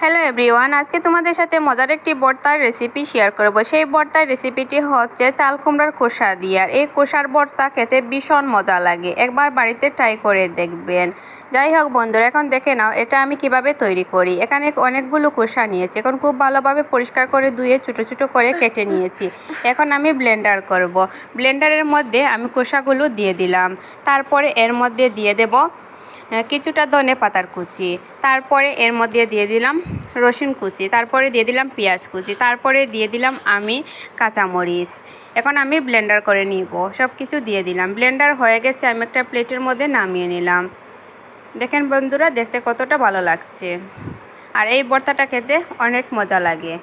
Hello everyone আজকে তোমাদের সাথে মজার একটি বর্তার রেসিপি শেয়ার করব। সেই বর্তার রেসিপিটি হচ্ছে চাল কুমড়ার খোসা দিয়ে। এই খোসার বর্তা খেতে ভীষণ মজা লাগে। একবার বাড়িতে ট্রাই করে দেখবেন। যাই হোক বন্ধুরা, এখন দেখে নাও এটা আমি কীভাবে তৈরি করি। এখানে অনেকগুলো খোসা নিয়েছি। এখন খুব ভালোভাবে পরিষ্কার করে ধুয়ে ছোটো ছোটো করে কেটে নিয়েছি। এখন আমি ব্লেন্ডার করব। ব্লেন্ডারের মধ্যে আমি খোসাগুলো দিয়ে দিলাম। তারপরে এর মধ্যে দিয়ে দেবো কিছুটা ধনে পাতার কুচি। তারপরে এর মধ্যে দিয়ে দিলাম রসুন কুচি, তারপরে দিয়ে দিলাম পেঁয়াজ কুচি, তারপরে দিয়ে দিলাম আমি কাঁচামরিচ। এখন আমি ব্লেন্ডার করে নিব সব কিছু দিয়ে দিলাম। ব্লেন্ডার হয়ে গেছে, আমি একটা প্লেটের মধ্যে নামিয়ে নিলাম। দেখেন বন্ধুরা, দেখতে কতটা ভালো লাগছে। আর এই ভর্তাটা খেতে অনেক মজা লাগে।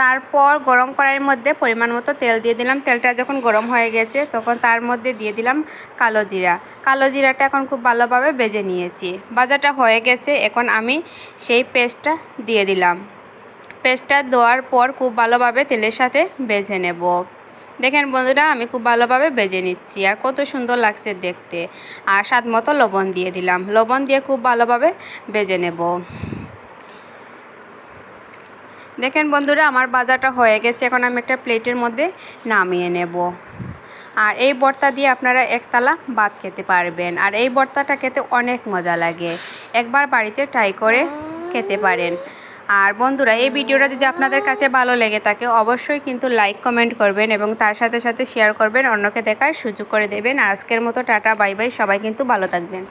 তারপর গরম কড়াইয়ের মধ্যে পরিমাণ মতো তেল দিয়ে দিলাম। তেলটা যখন গরম হয়ে গেছে, তখন তার মধ্যে দিয়ে দিলাম কালো জিরা। কালো জিরাটা এখন খুব ভালোভাবে বেজে নিয়েছি। ভাজাটা হয়ে গেছে, এখন আমি সেই পেস্টটা দিয়ে দিলাম। পেস্টটা দেওয়ার পর খুব ভালোভাবে তেলের সাথে বেজে নেব। দেখেন বন্ধুরা, আমি খুব ভালোভাবে বেজে নিচ্ছি, আর কত সুন্দর লাগছে দেখতে। আর স্বাদ মতো লবণ দিয়ে দিলাম। লবণ দিয়ে খুব ভালোভাবে বেজে নেব। দেখেন বন্ধুরা, আমার বাজারটা হয়ে গেছে। এখন আমি একটা প্লেটের মধ্যে নামিয়ে নেব। আর এই ভর্তা দিয়ে আপনারা একতলা ভাত খেতে পারবেন। আর এই ভর্তাটা খেতে অনেক মজা লাগে। একবার বাড়িতে ট্রাই করে খেতে পারেন। আর বন্ধুরা, এই ভিডিওটা যদি আপনাদের কাছে ভালো লেগে থাকে, অবশ্যই কিন্তু লাইক কমেন্ট করবেন এবং তার সাথে সাথে শেয়ার করবেন। অন্যকে দেখার সুযোগ করে দেবেন। আর আজকের মতো টাটা বাই বাই সবাই কিন্তু ভালো থাকবেন।